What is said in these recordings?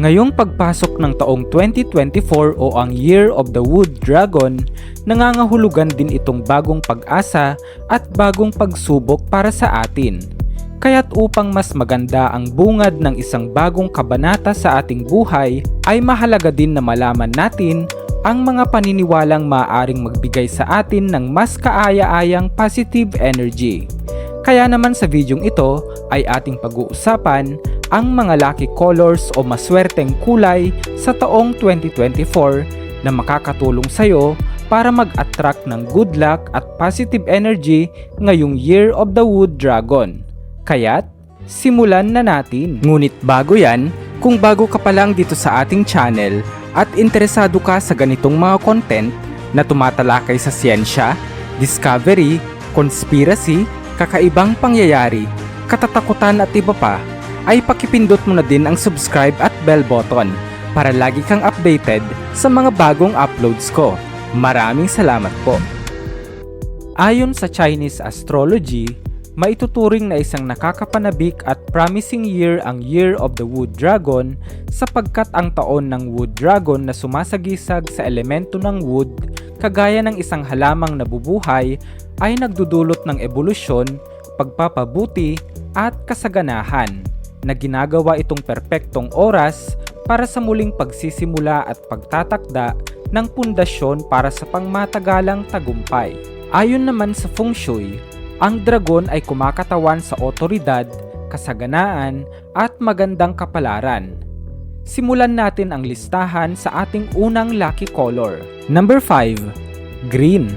Ngayong pagpasok ng taong 2024 o ang Year of the Wood Dragon, nangangahulugan din itong bagong pag-asa at bagong pagsubok para sa atin. Kaya't upang mas maganda ang bungad ng isang bagong kabanata sa ating buhay, ay mahalaga din na malaman natin ang mga paniniwalang maaaring magbigay sa atin ng mas kaaya-ayang positive energy. Kaya naman sa videong ito ay ating pag-uusapan ang mga lucky colors o maswerteng kulay sa taong 2024 na makakatulong sa iyo para mag-attract ng good luck at positive energy ngayong Year of the Wood Dragon. Kaya't, simulan na natin. Ngunit bago yan, kung bago ka pa lang dito sa ating channel at interesado ka sa ganitong mga content na tumatalakay sa siyensya, discovery, conspiracy, kakaibang pangyayari, katatakutan at iba pa, ay pakipindot mo na din ang subscribe at bell button para lagi kang updated sa mga bagong uploads ko. Maraming salamat po. Ayon sa Chinese astrology, maituturing na isang nakakapanabik at promising year ang Year of the Wood Dragon sapagkat ang taon ng Wood Dragon na sumasagisag sa elemento ng wood kagaya ng isang halamang nabubuhay ay nagdudulot ng ebolusyon, pagpapabuti at kasaganahan na ginagawa itong perpektong oras para sa muling pagsisimula at pagtatakda ng pundasyon para sa pangmatagalang tagumpay. Ayon naman sa Feng Shui, ang dragon ay kumakatawan sa otoridad, kasaganaan at magandang kapalaran. Simulan natin ang listahan sa ating unang lucky color. Number 5. Green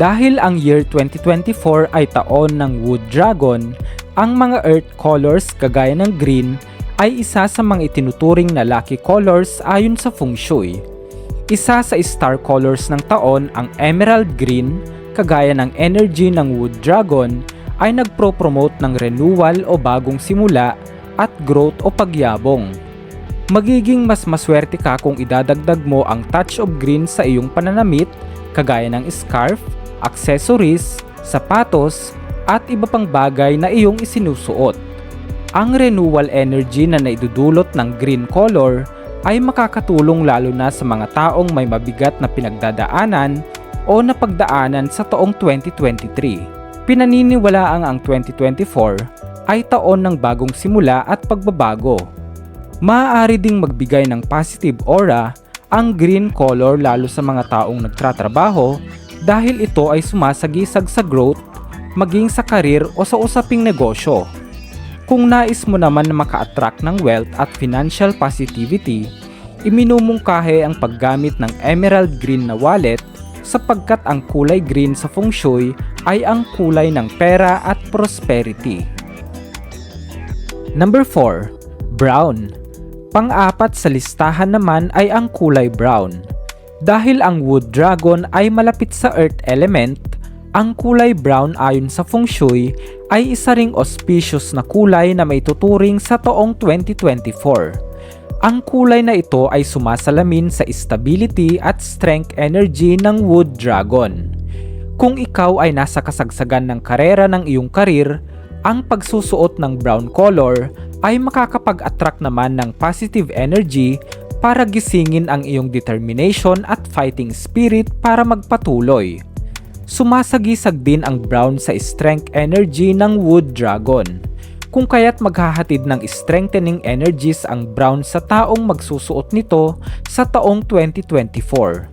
dahil ang year 2024 ay taon ng Wood Dragon, ang mga earth colors kagaya ng green ay isa sa mga itinuturing na lucky colors ayon sa feng shui. Isa sa star colors ng taon ang emerald green, kagaya ng energy ng Wood Dragon, ay nagpro-promote ng renewal o bagong simula at growth o pagyabong. Magiging mas maswerte ka kung idadagdag mo ang touch of green sa iyong pananamit kagaya ng scarf, accessories, sapatos, at iba pang bagay na iyong isinusuot. Ang renewal energy na naidudulot ng green color ay makakatulong lalo na sa mga taong may mabigat na pinagdadaanan o napagdaanan sa taong 2023. Pinaniniwalaang ang 2024 ay taon ng bagong simula at pagbabago. Maaari ding magbigay ng positive aura ang green color lalo sa mga taong nagtratrabaho dahil ito ay sumasagisag sa growth, maging sa karir o sa usaping negosyo. Kung nais mo naman na maka-attract ng wealth at financial positivity, iminumungkahe ang paggamit ng emerald green na wallet sapagkat ang kulay green sa feng shui ay ang kulay ng pera at prosperity. Number 4. Brown Pang-apat sa listahan naman ay ang kulay brown. Dahil ang wood dragon ay malapit sa earth element, ang kulay brown ayon sa feng shui ay isa ring auspicious na kulay na may tuturing sa taong 2024. Ang kulay na ito ay sumasalamin sa stability at strength energy ng wood dragon. Kung ikaw ay nasa kasagsagan ng karera ng iyong karir, ang pagsusuot ng brown color ay makakapag-attract naman ng positive energy para gisingin ang iyong determination at fighting spirit para magpatuloy. Sumasagisag din ang brown sa strength energy ng wood dragon, kung kaya't maghahatid ng strengthening energies ang brown sa taong magsusuot nito sa taong 2024.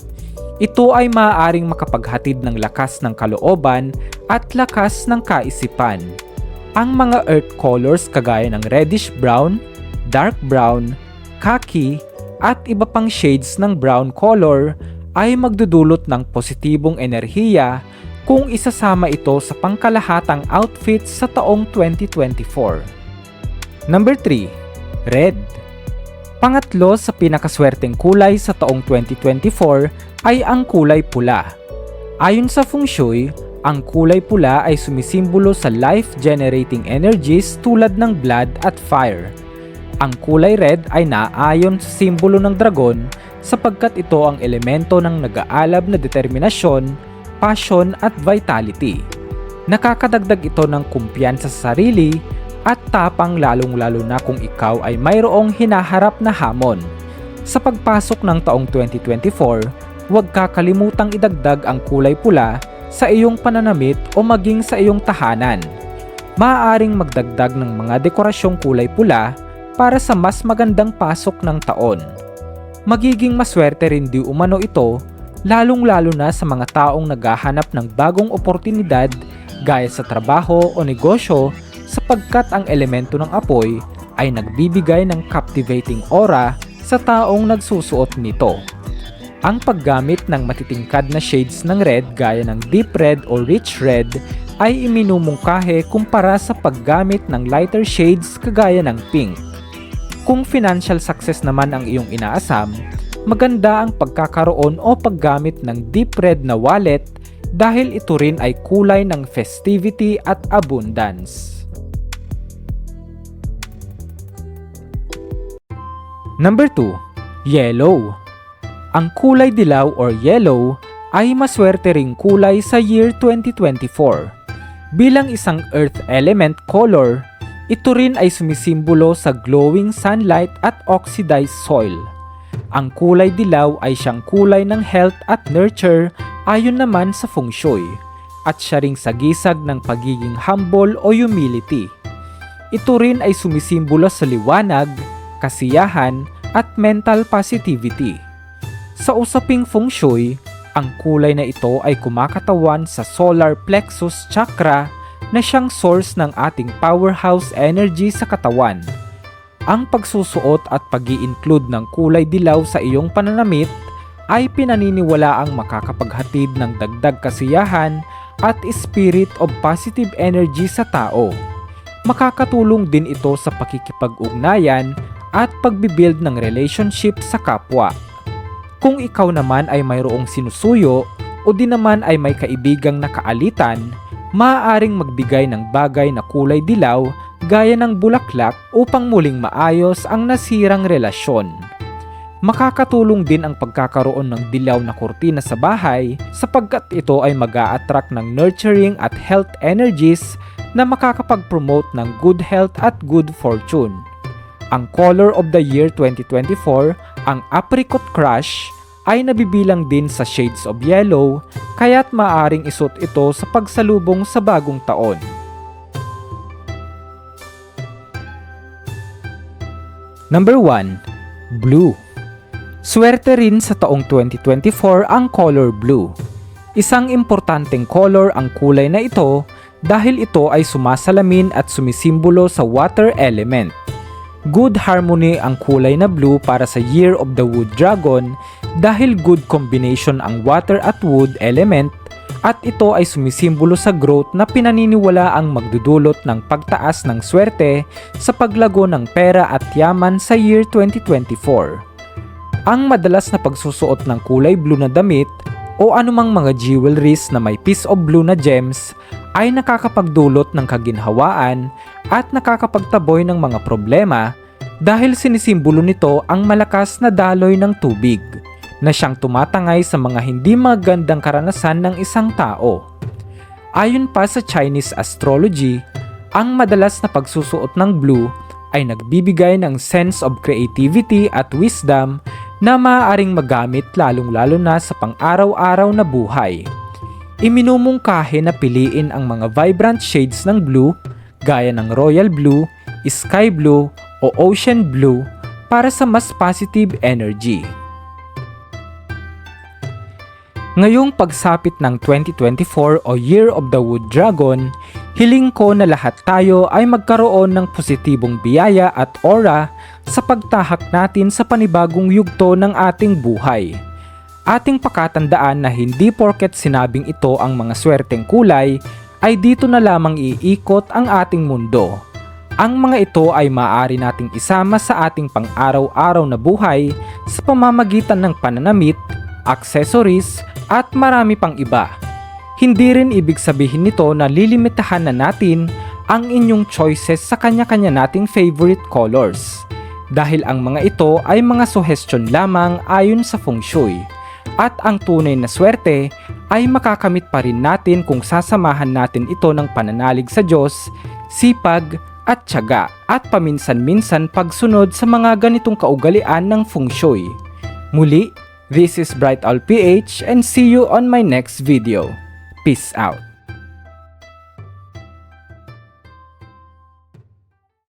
Ito ay maaaring makapaghatid ng lakas ng kalooban at lakas ng kaisipan. Ang mga earth colors kagaya ng reddish brown, dark brown, khaki, at iba pang shades ng brown color ay magdudulot ng positibong enerhiya kung isasama ito sa pangkalahatang outfits sa taong 2024. Number 3. Red Pangatlo sa pinakaswerteng kulay sa taong 2024 ay ang kulay pula. Ayon sa feng shui, ang kulay pula ay sumisimbolo sa life-generating energies tulad ng blood at fire. Ang kulay red ay naayon sa simbolo ng dragon sapagkat ito ang elemento ng nag-aalab na determinasyon, passion at vitality. Nakakadagdag ito ng kumpiyansa sa sarili at tapang lalong-lalo na kung ikaw ay mayroong hinaharap na hamon. Sa pagpasok ng taong 2024, huwag kakalimutang idagdag ang kulay pula sa iyong pananamit o maging sa iyong tahanan. Maaaring magdagdag ng mga dekorasyong kulay pula para sa mas magandang pasok ng taon. Magiging maswerte rin di umano ito lalong-lalo na sa mga taong naghahanap ng bagong oportunidad gaya sa trabaho o negosyo sapagkat ang elemento ng apoy ay nagbibigay ng captivating aura sa taong nagsusuot nito. Ang paggamit ng matitingkad na shades ng red gaya ng deep red o rich red ay iminumungkahe kumpara sa paggamit ng lighter shades kagaya ng pink. Kung financial success naman ang iyong inaasam, maganda ang pagkakaroon o paggamit ng deep red na wallet dahil ito rin ay kulay ng festivity at abundance. Number 2, yellow. Ang kulay dilaw or yellow ay maswerte ring kulay sa year 2024. Bilang isang earth element color, ito rin ay sumisimbolo sa glowing sunlight at oxidized soil. Ang kulay dilaw ay siyang kulay ng health at nurture ayon naman sa feng shui at siya ring sagisag ng pagiging humble o humility. Ito rin ay sumisimbolo sa liwanag, kasiyahan at mental positivity. Sa usaping feng shui, ang kulay na ito ay kumakatawan sa solar plexus chakra na siyang source ng ating powerhouse energy sa katawan. Ang pagsusuot at pag include ng kulay dilaw sa iyong pananamit ay pinaniniwalaang makakapaghatid ng dagdag kasiyahan at spirit of positive energy sa tao. Makakatulong din ito sa pakikipag-ugnayan at pagbibuild ng relationship sa kapwa. Kung ikaw naman ay mayroong sinusuyo o di naman ay may kaibigang nakaalitan, maaaring magbigay ng bagay na kulay dilaw gaya ng bulaklak upang muling maayos ang nasirang relasyon. Makakatulong din ang pagkakaroon ng dilaw na kurtina sa bahay sapagkat ito ay mag attract ng nurturing at health energies na makakapag-promote ng good health at good fortune. Ang color of the year 2024, ang apricot crush, ay nabibilang din sa shades of yellow kaya't maaring isuot ito sa pagsalubong sa bagong taon. Number 1. Blue Swerte rin sa taong 2024 ang color blue. Isang importanteng color ang kulay na ito dahil ito ay sumasalamin at sumisimbolo sa water element. Good harmony ang kulay na blue para sa Year of the Wood Dragon dahil good combination ang water at wood element at ito ay sumisimbolo sa growth na pinaniniwala ang magdudulot ng pagtaas ng swerte sa paglago ng pera at yaman sa year 2024. Ang madalas na pagsusuot ng kulay blue na damit o anumang mga jewelries na may piece of blue na gems ay nakakapagdulot ng kaginhawaan at nakakapagtaboy ng mga problema dahil sinisimbolo nito ang malakas na daloy ng tubig na siyang tumatangay sa mga hindi magandang karanasan ng isang tao. Ayon pa sa Chinese astrology, ang madalas na pagsusuot ng blue ay nagbibigay ng sense of creativity at wisdom na maaaring magamit lalong-lalo na sa pang-araw-araw na buhay. Iminumungkahi na piliin ang mga vibrant shades ng blue gaya ng royal blue, sky blue o ocean blue para sa mas positive energy. Ngayong pagsapit ng 2024 o Year of the Wood Dragon, hiling ko na lahat tayo ay magkaroon ng positibong biyaya at aura sa pagtahak natin sa panibagong yugto ng ating buhay. Ating pakatandaan na hindi porket sinabing ito ang mga swerteng kulay, ay dito na lamang iikot ang ating mundo. Ang mga ito ay maaari nating isama sa ating pang-araw-araw na buhay sa pamamagitan ng pananamit, accessories, at marami pang iba. Hindi rin ibig sabihin nito na lilimitahan na natin ang inyong choices sa kanya-kanya nating favorite colors. Dahil ang mga ito ay mga suggestion lamang ayon sa feng shui. At ang tunay na swerte ay makakamit pa rin natin kung sasamahan natin ito ng pananalig sa Diyos, sipag, at tiyaga at paminsan-minsan pagsunod sa mga ganitong kaugalian ng feng shui. Muli, this is Bright Owl PH and see you on my next video. Peace out.